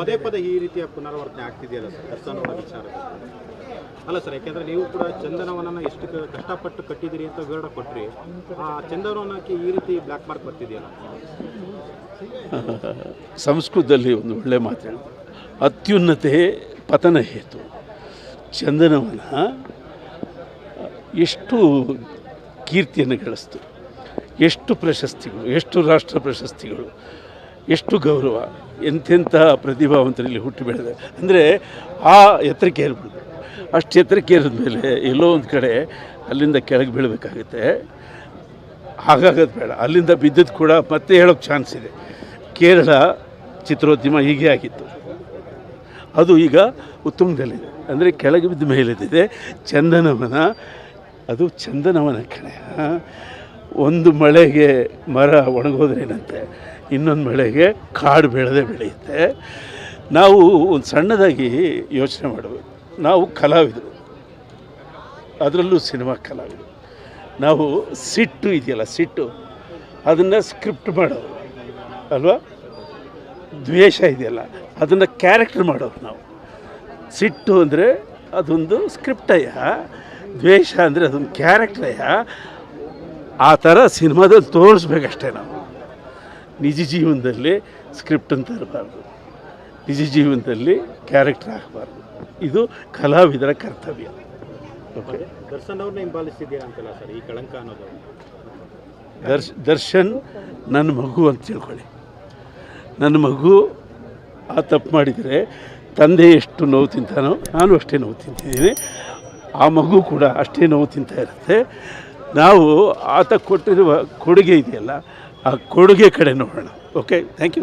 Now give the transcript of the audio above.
ಪದೇ ಪದೇ ಈ ರೀತಿಯ ಪುನರಾವರ್ತನೆ ಆಗ್ತಿದೆಯಲ್ಲ ಸರ್? ದರ್ಶನ ವಿಚಾರ ಅಲ್ಲ ಸರ್ ಯಾಕೆಂದ್ರೆ ನೀವು ಕೂಡ ಚಂದನವನನ್ನ ಎಷ್ಟು ಕಷ್ಟಪಟ್ಟು ಕಟ್ಟಿದಿರಿ ಅಂತ ವಿವರಣೆ ಕೊಟ್ರಿ. ಆ ಚಂದನವನಕ್ಕೆ ಈ ರೀತಿ ಬ್ಲ್ಯಾಕ್ ಮಾರ್ಕ್ ಬರ್ತಿದೆಯಲ್ಲ? ಸಂಸ್ಕೃತದಲ್ಲಿ ಒಂದು ಒಳ್ಳೆ ಮಾತು ಅತ್ಯುನ್ನತೆ ಪತನ ಹೇತು. ಚಂದನವನ ಎಷ್ಟು ಕೀರ್ತಿಯನ್ನು ಗಳಿಸ್ತು. ಎಷ್ಟು ಪ್ರಶಸ್ತಿಗಳು ಎಷ್ಟು ರಾಷ್ಟ್ರ ಪ್ರಶಸ್ತಿಗಳು. ಎಷ್ಟು ಗೌರವ ಎಂತೆಂಥ ಪ್ರತಿಭಾವಂತರಲ್ಲಿ ಹುಟ್ಟಿ ಬೆಳೆದ. ಅಂದರೆ ಆ ಎತ್ತರಕ್ಕೆ ಏರ್ಬಿಡ್ದು ಅಷ್ಟು ಎತ್ತರಕ್ಕೆ ಏರಿದ ಮೇಲೆ ಎಲ್ಲೋ ಒಂದು ಕಡೆ ಅಲ್ಲಿಂದ ಕೆಳಗೆ ಬೀಳಬೇಕಾಗುತ್ತೆ. ಹಾಗಾಗೋದು ಬೇಡ. ಅಲ್ಲಿಂದ ಬಿದ್ದದ್ದು ಕೂಡ ಮತ್ತೆ ಹೇಳೋಕ್ಕೆ ಚಾನ್ಸ್ ಇದೆ. ಕೇರಳ ಚಿತ್ರೋದ್ಯಮ ಹೀಗೆ ಆಗಿತ್ತು. ಅದು ಈಗ ಉತ್ತುಂಗದಲ್ಲಿದೆ. ಅಂದರೆ ಕೆಳಗೆ ಬಿದ್ದ ಮೇಲೆದಿದೆ ಚಂದನವನ, ಅದು ಚಂದನವನ ಕಣೆ? ಒಂದು ಮಳೆಗೆ ಮರ ಒಣಗೋದ್ರೇನಂತೆ, ಇನ್ನೊಂದು ಮಳೆಗೆ ಕಾಡು ಬೆಳೆದೇ ಬೆಳೆಯುತ್ತೆ. ನಾವು ಒಂದು ಸಣ್ಣದಾಗಿ ಯೋಚನೆ ಮಾಡಬೇಕು ನಾವು ಕಲಾವಿದರು. ಅದರಲ್ಲೂ ಸಿನಿಮಾ ಕಲಾವಿದರು. ನಾವು ಸಿಟ್ಟು ಇದೆಯಲ್ಲ, ಸಿಟ್ಟು, ಅದನ್ನು ಸ್ಕ್ರಿಪ್ಟ್ ಮಾಡೋರು ಅಲ್ವಾ? ದ್ವೇಷ ಇದೆಯಲ್ಲ, ಅದನ್ನು ಕ್ಯಾರೆಕ್ಟರ್ ಮಾಡೋರು ನಾವು. ಸಿಟ್ಟು ಅಂದರೆ ಅದೊಂದು ಸ್ಕ್ರಿಪ್ಟಯ್ಯ, ದ್ವೇಷ ಅಂದರೆ ಅದೊಂದು ಕ್ಯಾರೆಕ್ಟ್ರಯ್ಯ. ಆ ಥರ ಸಿನಿಮಾದಲ್ಲಿ ತೋರಿಸ್ಬೇಕಷ್ಟೇ ನಾವು. ನಿಜ ಜೀವನದಲ್ಲಿ ಸ್ಕ್ರಿಪ್ಟ್ ಅಂತ ಇರಬಾರ್ದು. ನಿಜ ಜೀವನದಲ್ಲಿ ಕ್ಯಾರೆಕ್ಟರ್ ಆಗಬಾರ್ದು ಇದು ಕಲಾವಿದರ ಕರ್ತವ್ಯ. ಓಕೆ ದರ್ಶನ್ ಅವ್ರನ್ನ ಹಿಂಬಾಲಿಸಿದ್ದೀರಾ ಅಂತಲ್ಲ ಸರ್ ಈ ಕಳಂಕ ಅನ್ನೋದು? ದರ್ಶ್ ದರ್ಶನ್ ನನ್ನ ಮಗು ಅಂತ ತಿಳ್ಕೊಳ್ಳಿ. ನನ್ನ ಮಗು ಆ ತಪ್ಪು ಮಾಡಿದರೆ ತಂದೆ ಎಷ್ಟು ನೋವು ತಿಂತಾನೋ ನಾನು ಅಷ್ಟೇ ನೋವು ತಿಂತಿದ್ದೀನಿ. ಆ ಮಗು ಕೂಡ ಅಷ್ಟೇ ನೋವು ತಿಂತಾ ಇರುತ್ತೆ. ನಾವು ಆತ ಕೊಟ್ಟಿರುವ ಕೊಡುಗೆ ಇದೆಯಲ್ಲ ಆ ಕೊಡುಗೆ ಕಡೆ ನೋಡೋಣ ಓಕೆ ಥ್ಯಾಂಕ್ ಯು